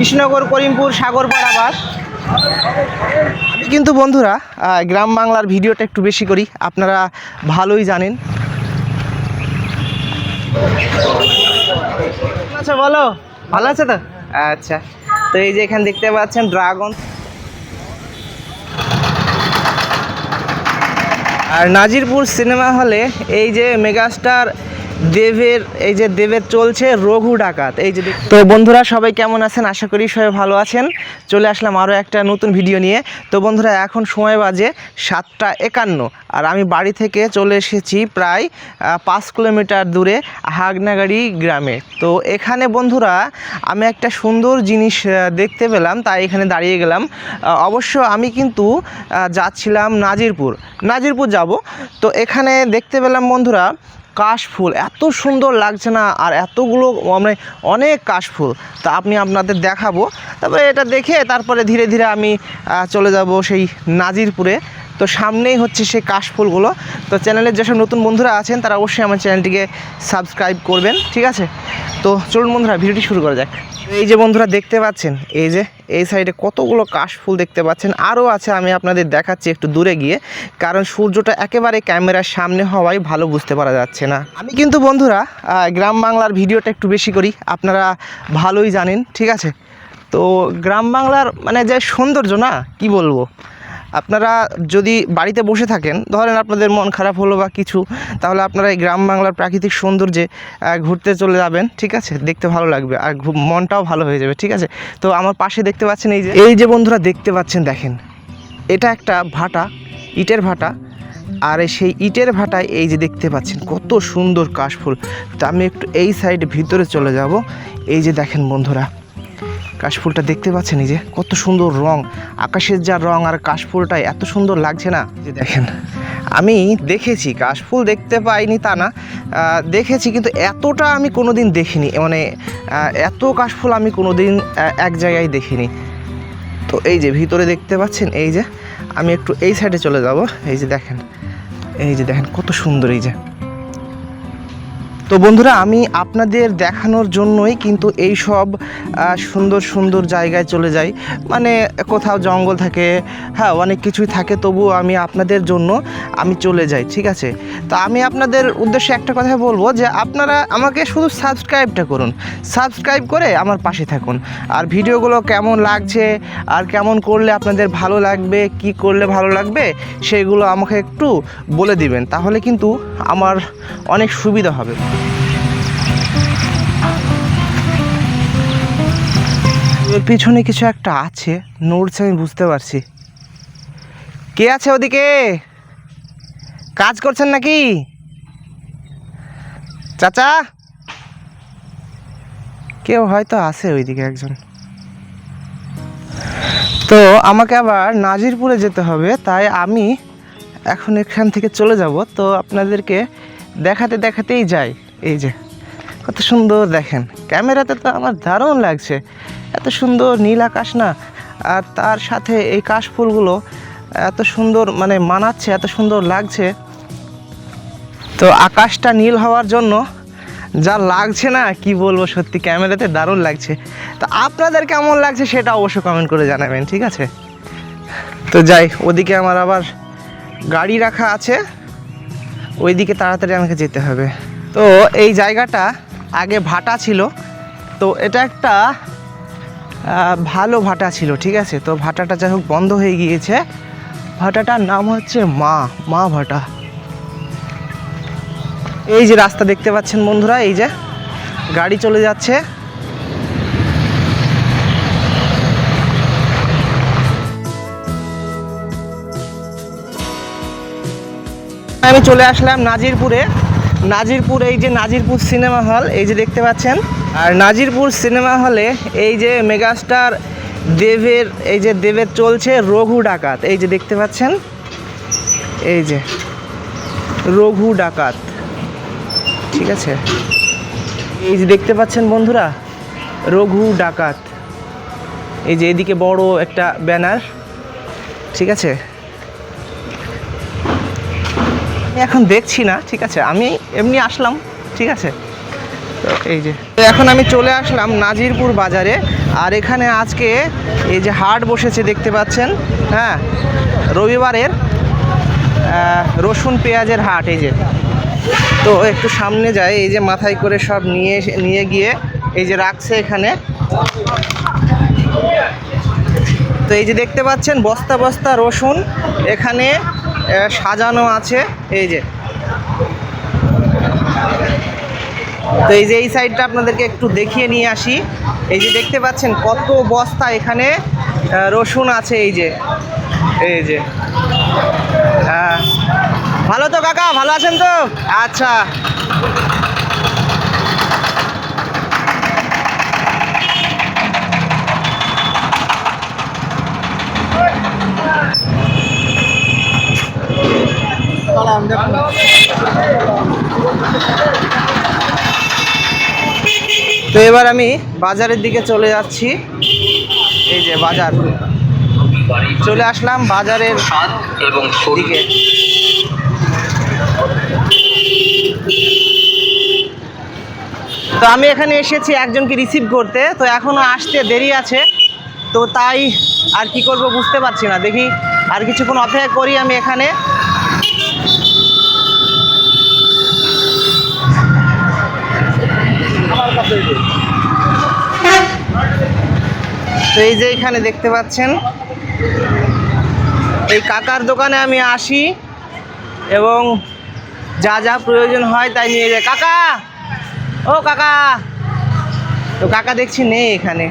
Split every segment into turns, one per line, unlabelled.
কৃষ্ণনগর, করিমপুর, সাগরপাড়া বাস আমি কিন্তু বন্ধুরা গ্রাম বাংলার ভিডিওটা একটু বেশি করি, আপনারা ভালোই জানেন। আচ্ছা বলো? ভালো আছে তো? আচ্ছা তো এই যে এখানে দেখতে পাচ্ছেন ড্রাগন। আর নাজিরপুর সিনেমা হলে এই যে মেগাস্টার দেবের, এই যে দেবের চলছে রঘু ডাকাত। এই যে তো বন্ধুরা, সবাই কেমন আছেন? আশা করি সবাই ভালো আছেন। চলে আসলাম আরও একটা নতুন ভিডিও নিয়ে। তো বন্ধুরা, এখন সময় বাজে সাতটা একান্ন, আর আমি বাড়ি থেকে চলে এসেছি প্রায় পাঁচ কিলোমিটার দূরে হাগনাগাড়ি গ্রামে। তো এখানে বন্ধুরা, আমি একটা সুন্দর জিনিস দেখতে পেলাম, তাই এখানে দাঁড়িয়ে গেলাম। অবশ্য আমি কিন্তু যাচ্ছিলাম নাজিরপুর। নাজিরপুর যাব। তো এখানে দেখতে পেলাম বন্ধুরা কাশফুল এত সুন্দর লাগছে না আর এতগুলো মানে অনেক কাশফুল তা আপনি আপনাদের দেখাবো। তারপরে এটা দেখে তারপরে ধীরে ধীরে আমি চলে যাব সেই নাজিরপুরে। তো সামনেই হচ্ছে সেই কাশফুলগুলো তো চ্যানেলের যেসব নতুন বন্ধুরা আছেন, তারা অবশ্যই আমার চ্যানেলটিকে সাবস্ক্রাইব করবেন, ঠিক আছে? তো চলুন বন্ধুরা, ভিডিওটি শুরু করা যাক। এই যে বন্ধুরা দেখতে পাচ্ছেন, এই যে এই সাইডে কতগুলো কাশফুল দেখতে পাচ্ছেন। আরও আছে, আমি আপনাদের দেখাচ্ছি একটু দূরে গিয়ে, কারণ সূর্যটা একেবারে ক্যামেরার সামনে হওয়াই ভালো বুঝতে পারা যাচ্ছে না। আমি কিন্তু বন্ধুরা গ্রাম বাংলার ভিডিওটা একটু বেশি করি, আপনারা ভালোই জানেন, ঠিক আছে? তো গ্রাম বাংলার মানে যে সৌন্দর্য না, কি বলব? আপনারা যদি বাড়িতে বসে থাকেন, ধরেন আপনাদের মন খারাপ হলো বা কিছু, তাহলে আপনারা এই গ্রাম বাংলার প্রাকৃতিক সৌন্দর্যে ঘুরতে চলে যাবেন, ঠিক আছে? দেখতে ভালো লাগবে আর মনটাও ভালো হয়ে যাবে, ঠিক আছে? তো আমার পাশে দেখতে পাচ্ছেন এই যে এই যে বন্ধুরা দেখতে পাচ্ছেন, দেখেন। এটা একটা ভাটা, ইটের ভাটা, আর সেই ইটের ভাটায় এই যে দেখতে পাচ্ছেন, কত সুন্দর কাশফুল। তা আমি একটু এই সাইড ভিতরে চলে যাব। এই যে দেখেন বন্ধুরা কাশফুলটা দেখতে পাচ্ছেন যে কত সুন্দর রং। আকাশের যা রং আর কাশফুলটা এত সুন্দর লাগছে না। যে দেখেন আমি দেখেছি কাশফুল দেখতে পাইনি তা না দেখেছি কিন্তু এতটা আমি কোনোদিন দেখিনি। মানে এত কাশফুল আমি কোনোদিন আহ, এক জায়গায় দেখিনি। তো এই যে ভিতরে দেখতে পাচ্ছেন এই যে আমি একটু এই সাইডে চলে যাব। এই যে দেখেন এই যে দেখেন কত সুন্দর এই যে। তো বন্ধুরা, আমি আপনাদের দেখানোর জন্যই কিন্তু এই সব সুন্দর সুন্দর জায়গায় চলে যাই। মানে কোথাও জঙ্গল থাকে হ্যাঁ অনেক কিছুই থাকে, তবুও আমি আপনাদের জন্য আমি চলে যাই, ঠিক আছে? তো আমি আপনাদের উদ্দেশ্যে একটা কথা বলব যে, আপনারা আমাকে শুধু সাবস্ক্রাইবটা করুন। সাবস্ক্রাইব করে আমার পাশে থাকুন। আর ভিডিওগুলো কেমন লাগছে, আর কেমন করলে আপনাদের ভালো লাগবে, কি করলে ভালো লাগবে, সেগুলো আমাকে একটু বলে দিবেন, তাহলে কিন্তু আমার অনেক সুবিধা হবে। পিছনে কিছু একটা আছে। নড়ছে, আমি বুঝতে পারছি। কে আছে ওদিকে? কাজ করছেন নাকি? চাচা? কেউ হয়তো আছে ওইদিকে একজন। তো আমাকে আবার নাজিরপুরে যেতে হবে, তাই আমি এখন এখান থেকে চলে যাব। তো আপনাদেরকে দেখাতে দেখাতেই যাই। এই যে, কত সুন্দর দেখেন। ক্যামেরাতে তো আমার দারুণ লাগছে। এত সুন্দর নীল আকাশ না? আর তার সাথে এই কাশফুলগুলো এত সুন্দর মানে মানাচ্ছে, এত সুন্দর লাগছে। তো আকাশটা নীল হওয়ার জন্য যা লাগছে না, কি বলব সত্যি, ক্যামেরাতে দারুণ লাগছে। তো আপনাদের কেমন লাগছে সেটা অবশ্যই কমেন্ট করে জানাবেন, ঠিক আছে? তো যাই, ওদিকে আমার আবার গাড়ি রাখা আছে। ওইদিকে তাড়াতাড়ি আমাকে যেতে হবে। তো এই জায়গাটা আগে ভাটা ছিল। তো এটা একটা ভালো ভাটা ছিল, ঠিক আছে? তো ভাটাটা যাই হোক বন্ধ হয়ে গিয়েছে। ভাটাটার নাম হচ্ছে মা মা ভাটা। এই যে রাস্তা দেখতে পাচ্ছেন বন্ধুরা, এই যে গাড়ি চলে যাচ্ছে। আমি চলে আসলাম নাজিরপুরে। নাজিরপুর, এই যে নাজিরপুর সিনেমা হল, এই যে দেখতে পাচ্ছেন। আর নাজিরপুর সিনেমা হলে এই যে মেগাস্টার দেবের, এই যে দেবের চলছে রঘু ডাকাত। এই যে দেখতে পাচ্ছেন? এই যে রঘু ডাকাত। ঠিক আছে? এই যে দেখতে পাচ্ছেন বন্ধুরা? রঘু ডাকাত। এই যে এদিকে বড় একটা ব্যানার। ঠিক আছে? এখন দেখছি না, ঠিক আছে? আমি এমনি আসলাম, ঠিক আছে? তো এই যে। তো এখন আমি চলে আসলাম নাজিরপুর বাজারে। আর এখানে আজকে এই যে হাট বসেছে, দেখতে পাচ্ছেন? হ্যাঁ রবিবারের রসুন পেঁয়াজের হাট, এই যে। তো একটু সামনে যায় এই যে মাথায় করে সব নিয়ে নিয়ে গিয়ে এই যে রাখছে এখানে। তো এই যে দেখতে পাচ্ছেন, বস্তা বস্তা রসুন এখানে সাজানো আছে, এই যে। তো এই যে এই সাইডটা আপনাদেরকে একটু দেখিয়ে নিয়ে আসি। এই যে দেখতে পাচ্ছেন কত বস্তা এখানে রসুন আছে এই যে। এই যে। হ্যাঁ। ভালো তো কাকা, ভালো আছেন তো? আচ্ছা। তো এবার আমি বাজারের দিকে চলে যাচ্ছি। এই যে বাজার। চলে আসলাম বাজারের
এবং
দিকে। তো আমি এখানে এসেছি একজনকে রিসিভ করতে। তো এখনও আসতে দেরি আছে। তো তাই আর কি করব বুঝতে পারছি না। দেখি আর কিছুক্ষণ অপেক্ষা করি আমি এখানে। তো এই যে এখানে দেখতে পাচ্ছেন, এই কাকার দোকানে আমি আসি এবং যা যা প্রয়োজন হয় তাই নিয়ে যায় কাকা! ও কাকা! তো কাকা দেখছি নেই এখানে।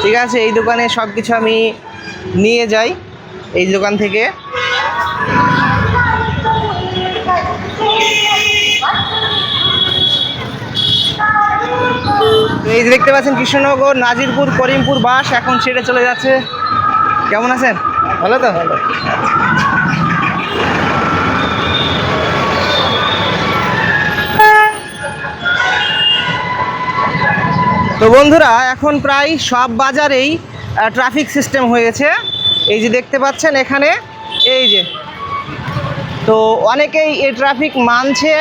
ঠিক আছে, এই দোকানে সব কিছু আমি নিয়ে যাই, এই দোকান থেকে। তো এই যে দেখতে পাচ্ছেন কৃষ্ণনগর, নাজিরপুর, করিমপুর বাস এখন ছেড়ে চলে যাচ্ছে। কেমন আছেন? ভালো তো? ভালো তো বন্ধুরা, এখন প্রায় সব বাজারেই ট্রাফিক সিস্টেম হয়েছে। এই যে দেখতে পাচ্ছেন এখানে, এই যে। তো অনেকেই এই ট্রাফিক মানছে।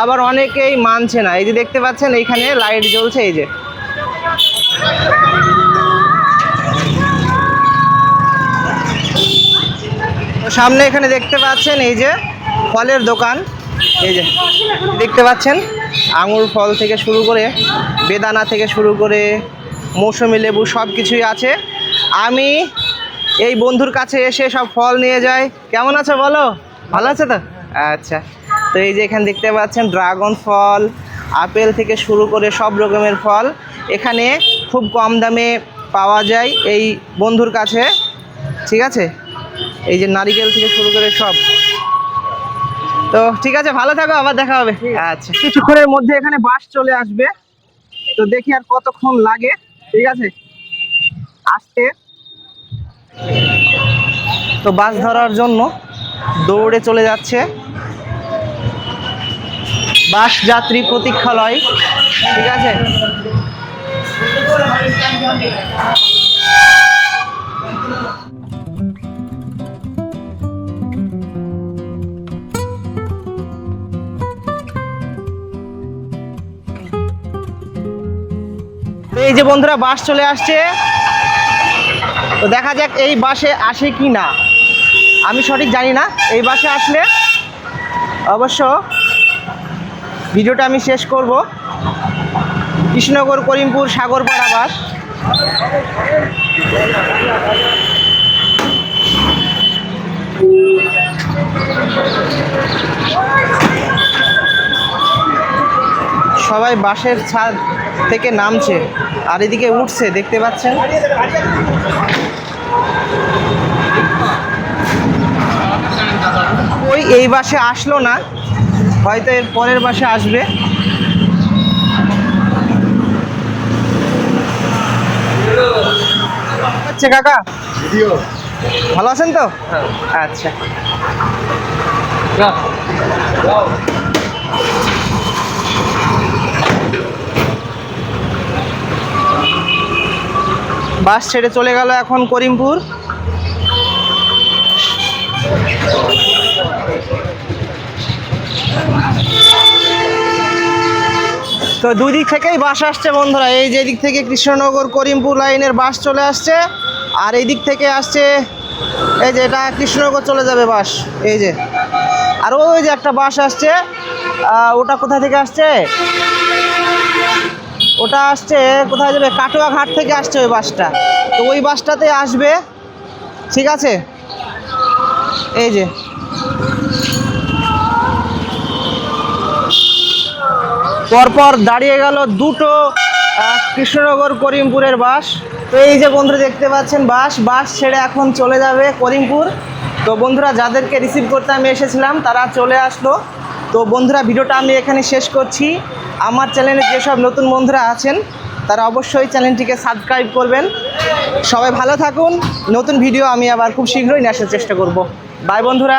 আবার অনেকেই মানছে না। এই যে দেখতে পাচ্ছেন, এইখানে লাইট জ্বলছে, এই যে। সামনে এখানে দেখতে পাচ্ছেন, এই যে ফলের দোকান। এই যে দেখতে পাচ্ছেন, আঙুর ফল থেকে শুরু করে বেদানা থেকে শুরু করে মৌসুমি লেবু সব কিছুই আছে। আমি এই বন্ধুর কাছে এসে সব ফল নিয়ে যাই। কেমন আছো বলো? ভালো আছে তো? আচ্ছা। তো এই যে এখানে দেখতে পাচ্ছেন ড্রাগন ফল আপেল থেকে শুরু করে সব রকমের ফল। এখানে খুব কম দামে পাওয়া যায় এই বন্ধুর কাছে। ঠিক আছে? এই যে নারিকেল থেকে শুরু করে সব। তো ঠিক আছে ভালো থাকো আবার দেখা হবে। আচ্ছা। কিছুক্ষণের মধ্যে এখানে বাস চলে আসবে। তো দেখি আর কতক্ষণ লাগে। ঠিক আছে? আসতে। তো বাস ধরার জন্য দৌড়ে চলে যাচ্ছে। বাস যাত্রী প্রতীক্ষালয়। ঠিক আছে? এই যে বন্ধুরা, বাস চলে আসছে। তো দেখা যাক এই বাসে আসে কি না আমি সঠিক জানি না, এই বাসে আসলে অবশ্য ভিডিওটা আমি শেষ করব। কৃষ্ণনগর, করিমপুর, সাগরপাড়া বাস। সবাই বাসের ছাদ থেকে নামছে, আর এদিকে উঠছে, দেখতে পাচ্ছেন? ওই এই বাসে আসলো না। হয়তো এর পরের বাসে আসবে। আচ্ছা কাকা। ভালো আছেন তো? আচ্ছা। বাস ছেড়ে চলে গেল এখন করিমপুর। তো দুই দিক থেকেই বাস আসছে বন্ধুরা। এই যে দিক থেকে কৃষ্ণনগর করিমপুর লাইনের বাস চলে আসছে, আর এই দিক থেকে আসছে, এই যে এটা কৃষ্ণনগর চলে যাবে বাস, এই যে। আর ওই যে একটা বাস আসছে ওটা কোথা থেকে আসছে? ওটা আসছে, কোথায় যাবে? কাটোয়া ঘাট থেকে আসছে ওই বাসটা। তো ওই বাসটাতে আসবে, ঠিক আছে? এই যে। পরপর দাঁড়িয়ে গেল দুটো কৃষ্ণনগর করিমপুরের বাস। তো এই যে বন্ধুরা দেখতে পাচ্ছেন, বাস বাস ছেড়ে এখন চলে যাবে করিমপুর। তো বন্ধুরা, যাদেরকে রিসিভ করতে আমি এসেছিলাম, তারা চলে আসলো। তো বন্ধুরা, ভিডিওটা আমি এখানে শেষ করছি। আমার চ্যানেলে যেসব নতুন বন্ধুরা আছেন, তারা অবশ্যই চ্যানেলটিকে সাবস্ক্রাইব করবেন। সবাই ভালো থাকুন। নতুন ভিডিও আমি আবার খুব শীঘ্রই নিয়ে আসার চেষ্টা করব। বাই বন্ধুরা।